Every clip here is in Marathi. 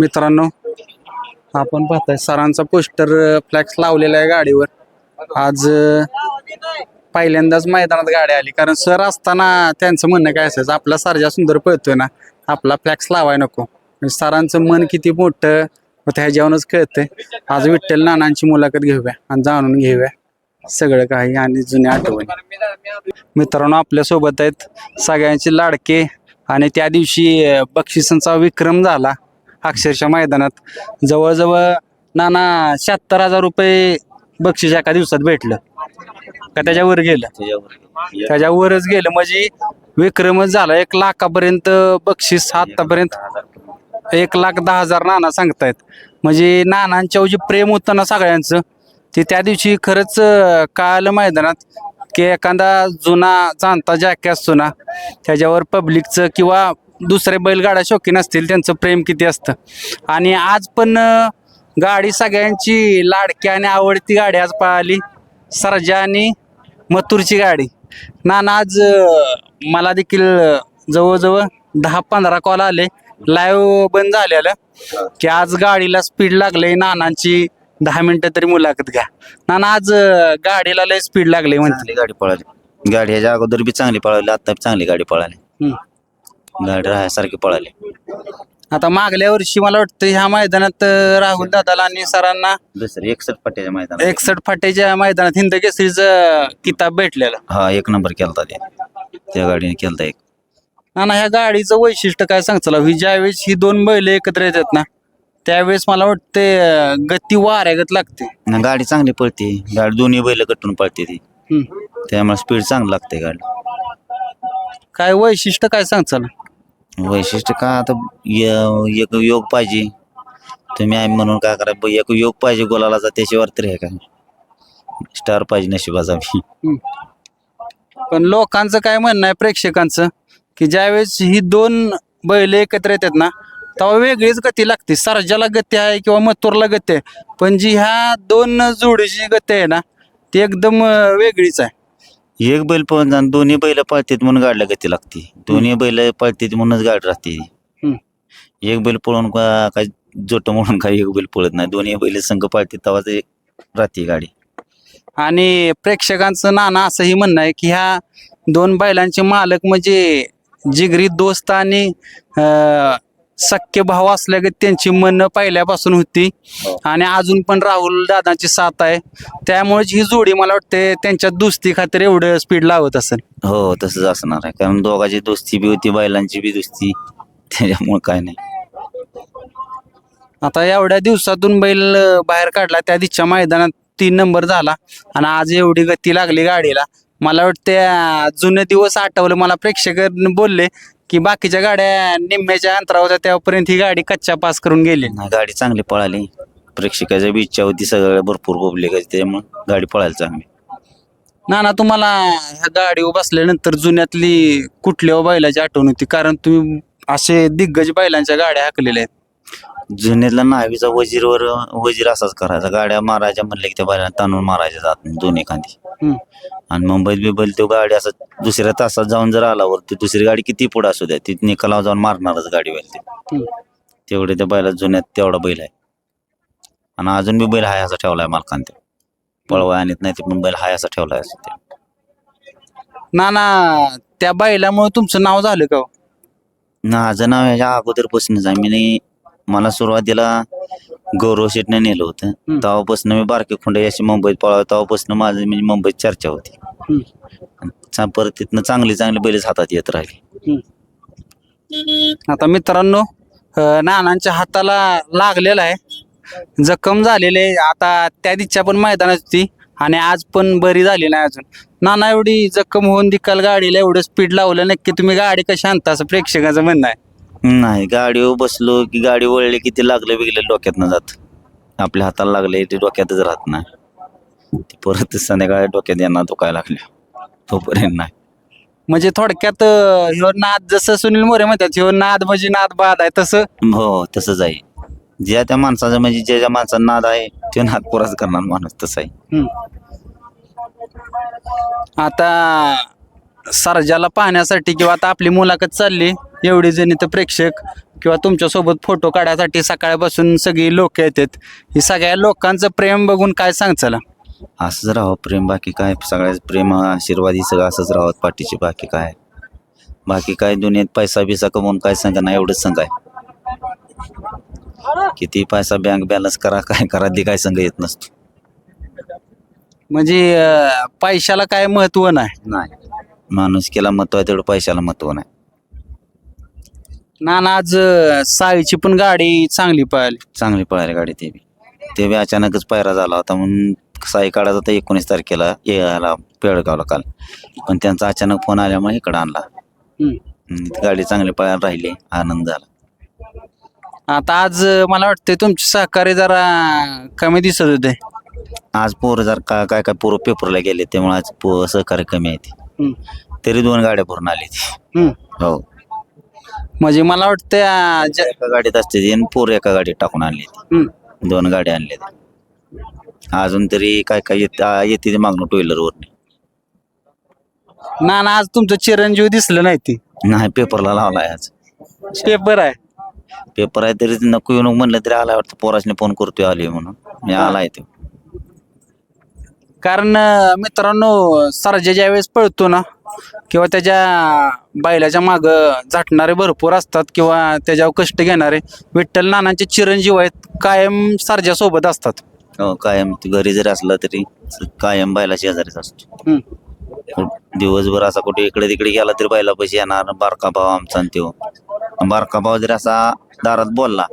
मित्रांनो आपण पाहताय सरांचा पोस्टर फ्लॅक्स लावलेला आहे गाडीवर. आज पहिल्यांदाच मैदानात गाडी आली. कारण सर असताना त्यांचं म्हणणं काय असायचं आपला सारजा सुंदर पळतोय ना आपला फ्लॅक्स लावाय नको. सरांचं मन किती मोठं होतं ह्याच्यावरूनच कळतंय. आज विठ्ठल नानांची मुलाखत घेऊया आणि जाणून घेऊया सगळं काही आणि जुन्या आठवणी. मित्रांनो आपल्यासोबत आहेत सगळ्यांचे लाडके. आणि त्या दिवशी बक्षिसांचा विक्रम झाला. अक्षरशः मैदानात जवळजवळ नाना शहात्तर हजार रुपये बक्षीस एका दिवसात भेटलं. का त्याच्यावर गेलं? त्याच्यावर त्याच्यावरच गेलं. म्हणजे विक्रमच झाला. एक लाखापर्यंत बक्षीस आतापर्यंत एक लाख दहा हजार नाना सांगतायत. म्हणजे नानांच्या जे प्रेम होतं ना सगळ्यांचं ते त्या दिवशी खरंच कळालं मैदानात की एखादा जुना जाणता जॅके असतो ना त्याच्यावर पब्लिकचं किंवा दुसरे बैलगाड्या शौकीन असतील त्यांचं प्रेम किती असतं? आणि आज पण गाडी सगळ्यांची लाडकी आणि आवडती गाडी आज पळाली. सरजा आणि मथुरची गाडी. नाना आज मला देखील जवळजवळ दहा पंधरा कॉल आले. लाईव्ह बंद झालेलं. की आज गाडीला स्पीड लागले नानांची दहा मिनिटं तरी मुलाखत घ्या. नाना आज गाडीला लय स्पीड लागले म्हणते. गाडी पळाली. गाडी ह्याच्या अगोदर बी चांगली पळाली आता चांगली गाडी पळाली. गाडी राहायसारखी पळाली. आता मागल्या वर्षी मला वाटतं ह्या मैदानात अं, राहुल दादाला आणि सरांना दुसरी एकसठ पट्ट्याच्या मैदानात. एकसठ फाट्याच्या मैदानात हिंद केसरीचं किताब भेटलेलं. हा एक नंबर केलता ते. त्या गाडीने केलता एक. नाना ह्या गाडीचं वैशिष्ट्य काय सांगचला ही ज्यावेळेस ही दोन बैल एकत्र येतात ना त्यावेळेस मला वाटते अं, गती वाऱ्यागत लागते. आणि गाडी चांगली पळते. गाडी दोन्ही बैल कटून पळते ती. हम्म. त्यामुळे स्पीड चांगलं लागते गाडी. काय वैशिष्ट्य काय सांगचाल वैशिष्ट्य का? आता य- एक योग पाहिजे. तुम्ही आहे म्हणून काय करा? ब- एक योग पाहिजे गोलाला जा त्याशिवाय तरी आहे का स्टार पाहिजे नशिबाचा बी. पण लोकांचं काय म्हणणं आहे प्रेक्षकांचं की ज्यावेळेस ही दोन बैल एकत्र येतात ना तेव्हा वेगळीच गती लागते. सरजाला गती आहे किंवा मथुरला गती आहे. पण जी ह्या दोन जोडीची गती आहे ना ती एकदम अं, वेगळीच आहे. एक बैल पळून जाण दोन्ही बैल पळतात म्हणून गाडीला गती लागते. दोन्ही बैल पळतात म्हणूनच गाडी राहते. हम्म. एक बैल पळून का काय जोट म्हणून काय एक बैल पळत नाही. दोन्ही बैल संघ पळतात तेव्हा ते राहते गाडी. आणि प्रेक्षकांचं नाना असंही म्हणणं आहे की ह्या दोन बैलांचे मालक म्हणजे जिगरी दोस्त आणि अं, सख्य भाव असल्यागत त्यांची मन पहिल्यापासून होती. हो. आणि अजून पण राहुल दादांची साथ आहे. त्यामुळेच ही जोडी मला वाटते त्यांच्या दुस्ती खातीर एवढं स्पीड लावत असेल. हो तसंच असणार आहे. कारण दोघांची दोस्ती बी होती बैलांची बी दोस्ती. त्याच्यामुळे काय नाही. आता एवढ्या दिवसातून बैल बाहेर काढला. त्या दिवशीच्या मैदानात तीन नंबर झाला. आणि आज एवढी गती लागली गाडीला. मला वाटते जुने दिवस आठवलं मला प्रेक्षक बोलले की बाकीच्या गाड्या निम्म्याच्या अंतरावर होत्या तेव्हापर्यंत ही गाडी कच्च्या पास करून गेली. नाही, गाडी चांगली पळाली. प्रेक्षकाची बी इच्छा होती सगळं भरपूर पब्लिक त्याच्यामुळे गाडी पळायला चांगली. ना तुम्हाला ह्या गाडीवर बसल्यानंतर जुन्यातली कुठल्या बैलाची आठवण होती? कारण तुम्ही असे दिग्गज बैलांच्या गाड्या हाकलेल्या आहेत. जुन्यातला नावीचा वजीरवर वजीर असाच करायचा. गाड्या मारायच्या म्हणले की त्या बैलांना ताणून मारायच्या जात नाही दोन्ही खांदी. हम्म. आणि मुंबईत बिबल तो गाडी असं दुसऱ्या तासात जाऊन जर आला वरती दुसरी गाडी किती पुढे असू द्या? ती निकालावर जाऊन मारणारच गाडी बैल ते. तेवढे त्या बैला जुन्यात तेवढा बैल आहे. आणि अजून बी बैल हाय असा ठेवलाय मालकान ते. पळवा आणत नाही ते पण बैल हाय असा ठेवलाय असं ते. नाना त्या बैलामुळे तुमचं नाव झालं का हो? माझं नाव ह्याच्या अगोदरपासूनच आहे. मी नाही मला सुरुवातीला गौरव शेटने नेलं होतं. तेव्हापासून मी बारके खोंडे अशी मुंबईत पळावं तेव्हापासून माझं म्हणजे मुंबईत चर्चा होती. चा- परत तिथनं चांगली चांगली बैलच हातात येत राहिली. आता मित्रांनो अं, नानांच्या हाताला लागलेला आहे. जखम झालेली आहे. आता त्या दिवशीच्या पण मैदानात होती आणि आज पण बरी झाली नाही अजून. नाना एवढी जखम होऊन दिकाल गाडीला एवढं स्पीड लावलं. नक्की तुम्ही गाडी कशी आणता असं प्रेक्षकाचं म्हणणं आहे. नाही गाडीवर बसलो की गाडी वळली की ते लागलं बिगलं डोक्यातनं जात. आपल्या हाताला लागले ते डोक्यातच राहत नाही. ते परत संध्याकाळी डोक्यात येणार दुखायला लागल्या. तोपर्यंत नाही. म्हणजे थोडक्यात अं, ह्यो नाद जसं सुनील मोरे म्हणतात ह्यो नाद म्हणजे नाद बाद आहे तसं? हो तसंच आहे. ज्या त्या माणसाचं म्हणजे ज्या ज्या माणसाचा नाद आहे ते नाद पुराच करणार माणूस तसा आहे. आता सरजाला पाहण्यासाठी किंवा आता आपली मुलाखत चालली एवढी जण इथं प्रेक्षक किंवा तुमच्यासोबत फोटो काढायसाठी सकाळपासून सगळी लोक येतात. ही सगळ्या लोकांचं प्रेम बघून काय सांगचाल असंच राहावं प्रेम बाकी काय? सगळ्याच प्रेम आशीर्वाद ही सगळं असंच राहावं पाठीची बाकी काय? बाकी काय दुनियेत पैसा बिसा कमवून काय सांगा ना एवढंच सांगाय. किती पैसा बँक बॅलन्स करा काय करा ती काय संघ येत नसतो. म्हणजे अं, पैशाला काय महत्त्व नाही? नाही. माणूस केला महत्त्व आहे तेवढं पैशाला महत्त्व नाही. नाना आज अं, साईची पण गाडी चांगली पळाली. चांगली पळाली गाडी ते बी. ते बी अचानकच पायरा झाला होता म्हणून साई काढायचा होता एकोणीस तारखेला याला पेडगावला काल. पण त्यांचा अचानक फोन आल्यामुळे इकडं आणला. हम्म. हम्म, ती गाडी चांगली पळायला राहिली आनंद झाला. आता आज अं, मला वाटतं तुमचे सहकारी जरा कमी दिसत होते. आज पोरं जर का काय काय पोरं पेपरला गेले त्यामुळे आज पो सहकार्य कमी आहे ती. हम्म. तरी दोन गाड्या भरून आली ती. हम्म. हो. म्हणजे मला वाटतं ज- एका गाडीत असते ती आणि पोरं एका गाडीत टाकून आणली ती. हम्म. दोन गाड्या आणल्या ती अजून तरी काय काय येत आ- येते ते मागणं टू व्हीलरवर नाना आज तुमचं चिरंजीव दिसलं नाही ती. नाही पेपरला लावलाय आज. पेपर आहे. पेपर आहे तरी नको येऊ नको म्हणलं तरी आला वाटतं. पोरासने फोन करतोय आली म्हणून. मी आलाय तो. कारण अं, मित्रांनो सरजा ज्यावेळेस पळतो ना किंवा त्याच्या बैलाच्या माग झटणारे भरपूर असतात किंवा त्याच्यावर कष्ट घेणारे विठ्ठल नानांचे चिरंजीव आहेत कायम सरजा सोबत असतात. हो कायम. ती घरी जरी असला तरी कायम बैला शेजारीच असतो. हम्म. कुठ- दिवसभर असा कुठे इकडे तिकडे गेला तरी बैला पैसे येणार बारका भाव आमचा आणि त्यो बारका भाव जरी असा दारात बोलला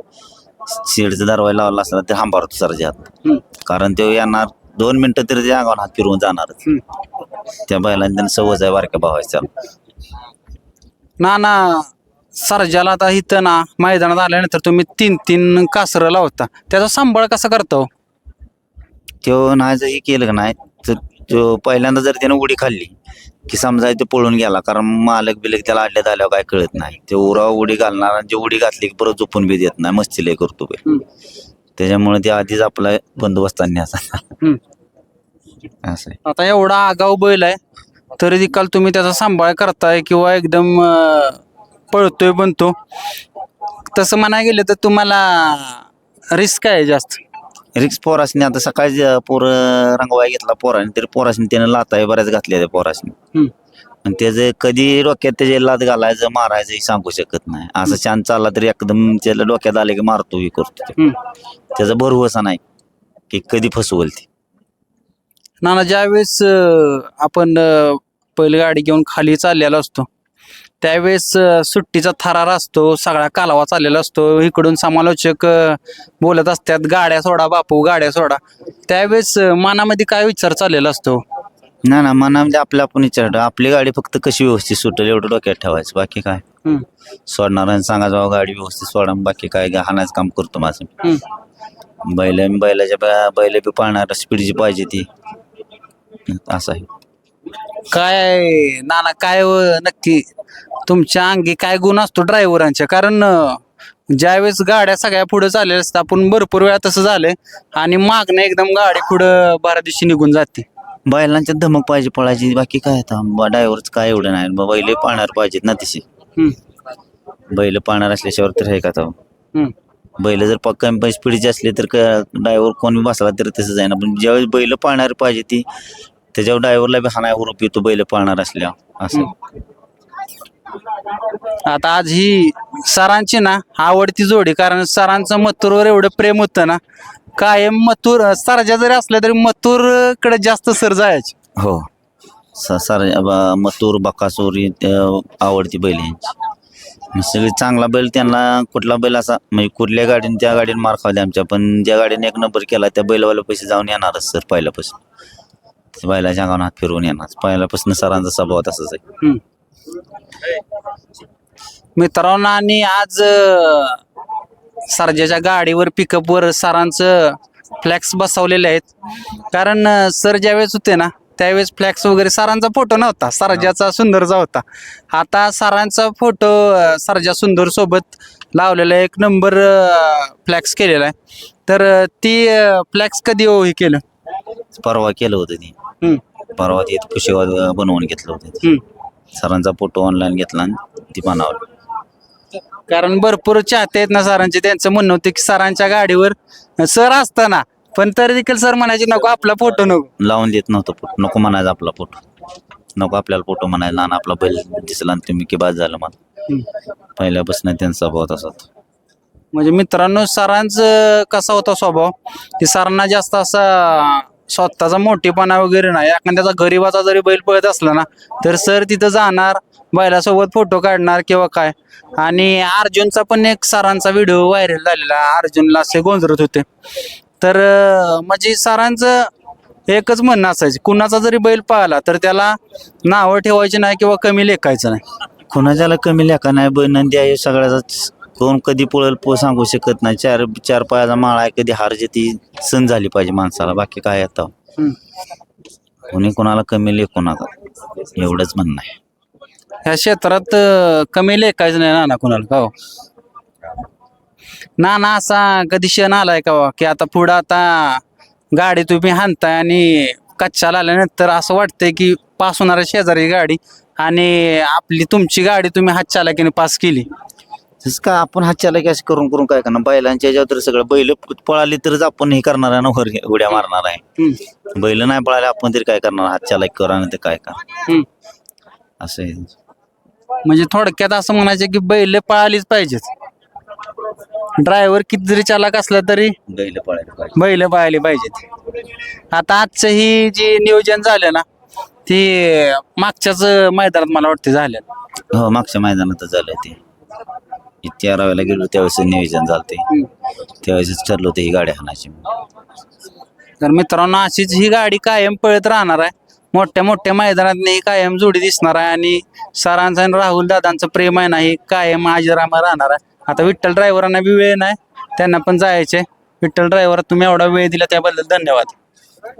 शेडचा दरवाजा लावला असला तर हांबारतो सरजात. हम्म. कारण तो येणार दोन मिनिटं तरी त्या अंगावर हात फिरवून जाणारच हम्म. त्या बैलांनी त्यांना सवज आहे बारक्या भावायच्या नाना सरजाला आता इथं ना मैदानात आल्यानंतर तुम्ही तीन तीन कासरं लावता त्याचा सांभाळ कसा करता हो? तो नाही जर हे केलं का नाही तर तो पहिल्यांदा जर त्यानं उडी खाल्ली की समजा ते पळून गेला कारण मालक बिलक त्याला अड्ड्यात आल्यावर काय कळत नाही ते उराव उडी घालणार आणि जे उडी घातली की परत झोपून बी देत नाही मस्ती लय करतो बे. त्याच्यामुळे ते आधीच आपला असा हम्म. असं आहे. आता एवढा आगाऊ बैल आहे तरी देखील तुम्ही त्याचा सांभाळ करताय किंवा एकदम अं, पळतोय बनतो तसं म्हणाय गेलं तर तुम्हाला रिस्क आहे जास्त रिक्स पोरासनी आता सकाळी पोरं रंगवाय घेतला पोराने तरी पोरासनी त्यानं लाताय बऱ्याच घातल्या त्या पोरासनी हम्म. आणि त्याचं कधी डोक्यात त्याचे लात घालायचं मारायचं हे सांगू शकत नाही. असं छान चालला तरी एकदम त्याला डोक्यात आले की मारतो हे करतो ते. त्याचा भरवसा नाही की कधी फसवल ती. नाना ज्यावेळेस अं, आपण अं, पहिली गाडी घेऊन खाली चाललेला असतो त्यावेळेस अं, सुट्टीचा थरार असतो सगळा कालावा चाललेला असतो इकडून समालोचक अं, बोलत असतात गाड्या सोडा बापू गाड्या सोडा. त्यावेळेस अं, मनामध्ये काय विचार चाललेला असतो? ना ना मनामध्ये आपल्या आपण विचार आपली गाडी फक्त कशी व्यवस्थित सुटेल एवढं डोक्यात ठेवायचं बाकी काय? हम्म. सोडणार आणि सांगा जाऊ गाडी व्यवस्थित सोडा बाकी काय हाणायचं काम करतो माझं. हम्म. बैल बैलाच्या बै- बैल बी पाळणार स्पीडची पाहिजे ती. असं आहे. काय नाना काय व नक्की तुमच्या अंगी काय गुण असतो ड्रायव्हरांच्या कारण अं, ज्यावेळेस गाड्या सगळ्या पुढे चाललेल्या असतात आपण भरपूर वेळा तसं झालंय आणि मागणं एकदम गाडी पुढं बारा दिवशी निघून जाते. बैलांच्या धमक पाहिजे पळायची बाकी काय आता? ड्रायव्हरच काय एवढं नाही. ब- बैल पाळणार पाहिजेत ना तशी. बैल पाळणार असल्याशिवाय तर आहे का तो हम्म, बैल जर पक्का स्पीडची असली तर ड्रायव्हर कोणी बसला तर तसंच आहे ना. पण ज्यावेळेस बैल पाळणार पाहिजे ती त्याच्यावर ड्रायव्हरला बी हाणाय हुरूप येतो बैल पाळणार असल्यावर असं. आता आज ही सरांची ना आवडती जोडी कारण सरांचं मथुरवर एवढं प्रेम होतं ना कायम मथुर सरजा जरी असल्या तरी मथुरकडे जास्त सर जायचे. हो. स- सर ब- मथुर बकासूर ही आवडती बैल यांची. सगळी चांगला बैल त्यांना कुठला बैल असा म्हणजे कुठल्या गाडीने त्या गाडीने मार खावले आमच्या पण ज्या गाडीने एक नंबर केला त्या बैलवाला पैसे जाऊन येणारच सर पहिल्यापासून. त्या बैलाच्या अंगावर हात फिरवून येणार. पहिल्यापासून सरांचा स्वभाव तसाच आहे. हम्म. मित्रांनो आणि आज अं, सरजाच्या गाडीवर पिकअपवर सरांचं फ्लॅक्स बसवलेले आहेत. कारण अं, सर ज्यावेळेस होते ना त्यावेळेस फ्लॅक्स वगैरे सरांचा फोटो नव्हता. सरजाचा सुंदरचा होता. आता सरांचा फोटो सरजा सुंदर सोबत लावलेला एक नंबर फ्लॅक्स केलेला आहे. तर अं, ती फ्लॅक्स कधी हो हे केलं? परवा केलं होतं ती. हम्म, परवा ते पुशेगाव बनवून घेतलं होतं. हम्म. सरांचा फोटो ऑनलाईन घेतला आणि ती बनवली. कारण भरपूर चाहते आहेत ना सरांचे. त्यांचं म्हणणं होतं की सरांच्या गाडीवर सर असताना पण तरी देखील सर म्हणायचे नको आपला फोटो नको. लावून देत नव्हतं फोटो. नको म्हणायचं आपला फोटो. नको आपल्याला फोटो म्हणायला. नाना आपला बैल दिसला आणि तुम्ही की बाद झालं मला. पहिल्यापासून त्यांचा स्वभाव तसाच म्हणजे मित्रांनो सरांचं कसा होता स्वभाव? की सरांना जास्त असा स्वतःचा मोठेपणा वगैरे नाही. एखाद्याचा गरीबाचा जरी बैल पळत असला ना तर सर तिथं जाणार बैलासोबत फोटो काढणार किंवा काय? आणि अर्जुनचा पण एक सरांचा व्हिडिओ व्हायरल झालेला अर्जुनला असे गोंजरत होते. तर अं, म्हणजे सरांचं एकच म्हणणं असायचं कुणाचा जरी बैल पाहिला तर त्याला नावं ठेवायची नाही किंवा कमी लेखायचं नाही. कुणाच्याला कमी लेखा नाही बैल नंदी आहे सगळ्याचाच कोण कधी पळेल पो सांगू शकत नाही चार चार पायाचा माळा आहे कधी हार ती सण झाली पाहिजे माणसाला बाकी काय आता हम्म. कोणी कोणाला कमी लेखू नका एवढंच म्हणणं आहे ह्या क्षेत्रात अं, कमी लेखायचं नाही नाना कुणाला का हो? नाना असा कधी क्षण आलाय का हो, की आता पुढं आता गाडी तुम्ही हाणताय आणि कच्च्याला आल्यानंतर असं वाटतंय की पास होणाऱ्या शेजारी गाडी आणि आपली तुमची गाडी तुम्ही हात चालकीने पास केली. तसं काय आपण हातच्याला की असं करून करून काय करणार? बैलांच्या याच्यावर तर सगळं बैल पळाली तरच आपण हे करणार आहे ना वर उड्या मारणार आहे. हम्म, बैल नाही पळाले आपण तरी काय करणार? हातच्याला करा नाही तर काय का हम्म. असं आहे. म्हणजे थोडक्यात असं म्हणायचं की बैल पळालीच पाहिजेत. ड्रायव्हर किती जरी चालक असला तरी बैल पळायला पाहिजे. बैल पाळली पाहिजेत. आता आजचं ही जी नियोजन झालं ना ती मागच्याच मैदानात मला वाटते झालं. हो मागच्या मैदानात झालं ते. तेराव्याला गेलो त्यावेळेस नियोजन झालं ते त्यावेळेस ठरलं होतं ही गाडी हाणायची तर मित्रांनो अशीच ही गाडी कायम पळत राहणार आहे. मोठ्या मोठ्या मैदानात नाही कायम जोडी दिसणार आहे आणि सरांचं आणि राहुल दादांचं प्रेम आहे नाही कायम आजीरामा राहणार आहे. आता विठ्ठल ड्रायव्हरांना बी वेळ नाही त्यांना पण जायचे विठ्ठल ड्रायव्हर तुम्ही एवढा वेळ दिला त्याबद्दल धन्यवाद.